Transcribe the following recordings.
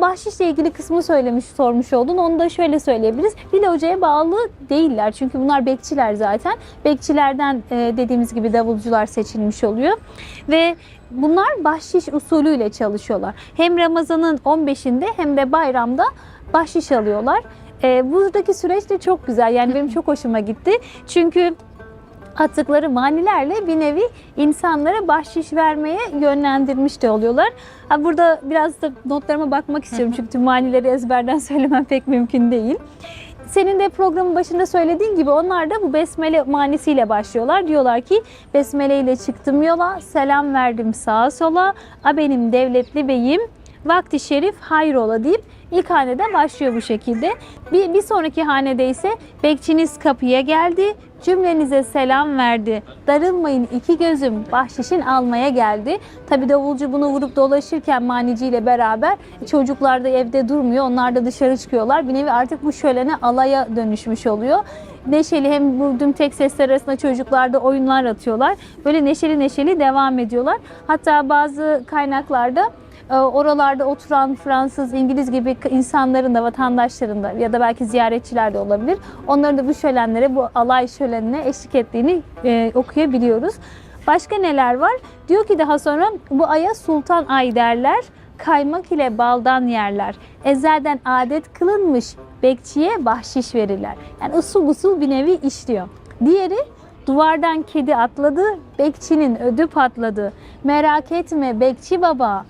Bahşişle ilgili kısmı söylemiş, sormuş oldun. Onu da şöyle söyleyebiliriz. Bir hocaya bağlı değiller. Çünkü bunlar bekçiler zaten. Bekçilerden e, dediğimiz gibi davulcular seçilmiş oluyor. Ve bunlar bahşiş usulüyle çalışıyorlar. Hem Ramazan'ın 15'inde hem de bayramda bahşiş alıyorlar. E, buradaki süreç de çok güzel. Yani benim çok hoşuma gitti. Çünkü attıkları manilerle bir nevi insanlara bahşiş vermeye yönlendirmiş de oluyorlar. Ha burada biraz da notlarıma bakmak istiyorum çünkü tüm manileri ezberden söylemem pek mümkün değil. Senin de programın başında söylediğin gibi onlar da bu besmele manisiyle başlıyorlar. Diyorlar ki besmele ile çıktım yola, selam verdim sağa sola, a benim devletli beyim, vakti şerif hayrola deyip ilk hanede başlıyor bu şekilde. Bir, bir sonraki hanede ise bekçiniz kapıya geldi, cümlenize selam verdi. Darılmayın iki gözüm bahşişin almaya geldi. Tabi davulcu bunu vurup dolaşırken maniciyle beraber çocuklar da evde durmuyor. Onlar da dışarı çıkıyorlar. Bir nevi artık bu şölene alaya dönüşmüş oluyor. Neşeli hem bu düm tek sesler arasında çocuklar da oyunlar atıyorlar. Böyle neşeli neşeli devam ediyorlar. Hatta bazı kaynaklarda e, oralarda oturan Fransız, İngiliz gibi insanların da vatandaşların da ya da belki ziyaretçiler de olabilir. Onların da bu şölenlere, bu alay şölenine eşlik ettiğini e, okuyabiliyoruz. Başka neler var? Diyor ki daha sonra bu aya sultan ay derler. Kaymak ile baldan yerler. Ezelden adet kılınmış bekçiye bahşiş verirler. Yani usul usul bir nevi işliyor. Diğeri duvardan kedi atladı, bekçinin ödü patladı. Merak etme bekçi baba,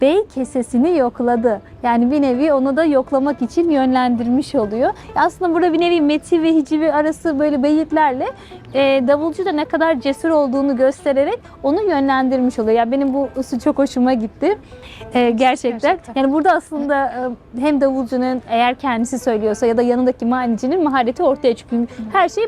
bey kesesini yokladı. Yani bir nevi onu da yoklamak için yönlendirmiş oluyor. Aslında burada bir nevi meti ve hicivi arası böyle beyitlerle e, davulcu da ne kadar cesur olduğunu göstererek onu yönlendirmiş oluyor. Yani benim bu usul çok hoşuma gitti. E, gerçekten. Gerçekten. Yani burada aslında e, hem davulcunun eğer kendisi söylüyorsa ya da yanındaki manicinin mahareti ortaya çıkıyor. Her şey